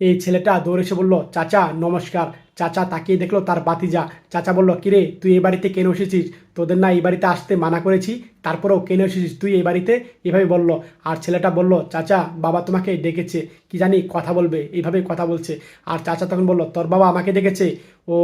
এই ছেলেটা দৌড়ে এসে বলল চাচা নমস্কার। চাচা তাকিয়ে দেখল তার বাতিজা চাচা বলল, কিরে, তুই এই বাড়িতে কেন এসেছিস? তোদের না এই বাড়িতে আসতে মানা করেছি। তারপরেও কেন এসেছিস তুই এই বাড়িতে? এভাবে বলল। আর ছেলেটা বলল, চাচা, বাবা তোমাকে ডেকেছে। কি জানি কথা বলবে, এইভাবে কথা বলছে। আর চাচা তখন বলল, তোর বাবা আমাকে ডেকেছে? ও,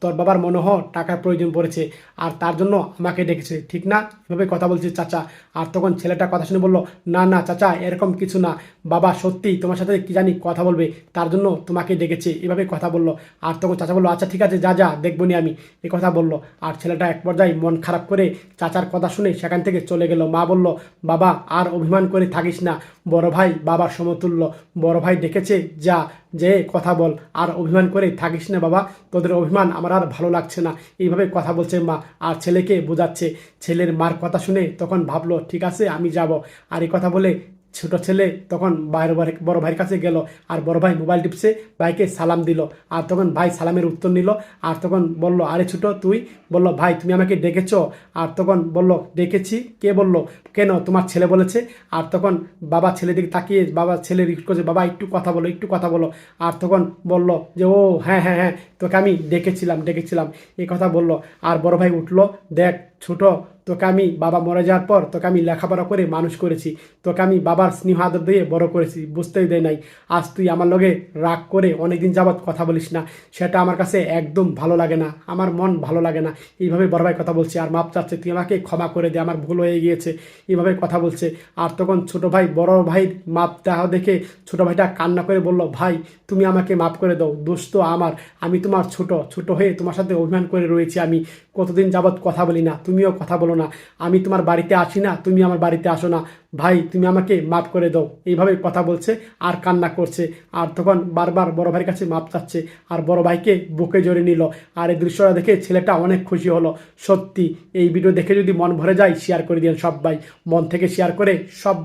তোর বাবার মনে হয় টাকার প্রয়োজন পড়েছে, আর তার জন্য আমাকে ডেকেছে, ঠিক না? এভাবে কথা বলছে চাচা। আর তখন ছেলেটা কথা শুনে বলল, না না, চাচা, এরকম কিছু না। বাবা সত্যি তোমার সাথে কি জানি কথা বলবে, তার জন্য তোমাকে ডেকেছে। এভাবে কথা বলল। আর তখন চাচা বলল আচ্ছা ঠিক আছে, যা যা দেখব নি আমি। এ কথা বলল। আর ছেলেটা এক পর্যায়ে মন খারাপ করে চাচার কথা শুনে সেখান থেকে চলে গেল। মা বলল, বাবা, আর অভিমান করে থাকিস না। বড় ভাই বাবার সমতুল্য। বড় ভাই ডেকেছে যা, যে, কথা বল। আর অভিমান করে থাকিস না, বাবা। তোদের অভিমান আমার আর ভালো লাগছে না। এইভাবে কথা বলছে মা। আর ছেলেকে বোঝাচ্ছে। ছেলের মার কথা শুনে তখন ভাবলো, ঠিক আছে, আমি যাব। আর এই কথা বলে ছোট ছেলে তখন বাইরে বাড়ি ভাইয়ের কাছে গেল আর বড় ভাই মোবাইল টিপসে ভাইকে সালাম দিল। আর তখন ভাই সালামের উত্তর নিল আর তখন বলল, আরে ছোট, তুই? বলল, ভাই, তুমি আমাকে ডেকেছ? আর তখন বলল, ডেকেছি। কে বলল, কেন? তোমার ছেলে বলেছে। আর তখন বাবা ছেলের দিকে তাকিয়ে, বাবা ছেলে রিক্স করছে, বাবা, একটু কথা বলো, একটু কথা বলো। আর তখন বলল যে, ও হ্যাঁ হ্যাঁ হ্যাঁ তোকে আমি ডেকেছিলাম ডেকেছিলাম। এই কথা বলল। আর বড় ভাই উঠল, দেখ, ছোট তোকে আমি বাবা মরে যাওয়ার পর তোকে আমি লেখাপড়া করে মানুষ করেছি। তোকে আমি বাবার স্নেহ আদর দিয়ে বড় করেছি, বুঝতেই দেয় নাই। আজ তুই আমার লগে রাগ করে অনেকদিন যাবৎ কথা বলিস না। সেটা আমার কাছে একদম ভালো লাগে না, আমার মন ভালো লাগে না। এইভাবে বড় ভাই কথা বলছে, আর মাপ চাচ্ছে, তুই আমাকে ক্ষমা করে দে, আমার ভুল হয়ে গিয়েছে। এইভাবে কথা বলছে। আর তখন ছোট ভাই, বড় ভাইয়ের মাপ দেওয়া দেখে ছোট ভাইটা কান্না করে বলল, ভাই, তুমি আমাকে মাফ করে দাও, দোষ তো আমার। আমি তোমার ছোট ছোট হয়ে তোমার সাথে অভিমান করে রয়েছি আমি। কতদিন যাবৎ কথা বলি না, তুমিও কথা বলো না। আমি তোমার বাড়িতে আসি না, তুমি আমার বাড়িতে আসো না। ভাই, তুমি আমাকে মাফ করে দাও। এইভাবে কথা বলছে আর কান্না করছে। আর তখন বারবার বড় ভাইয়ের কাছে মাপ চাচ্ছে। আর বড় ভাইকে বুকে জড়িয়ে নিল। আর এই দৃশ্যটা দেখে ছেলেটা অনেক খুশি হলো। সত্যি, এই ভিডিও দেখে যদি মন ভরে যায় শেয়ার করে দিন সবাই মন থেকে শেয়ার করে সব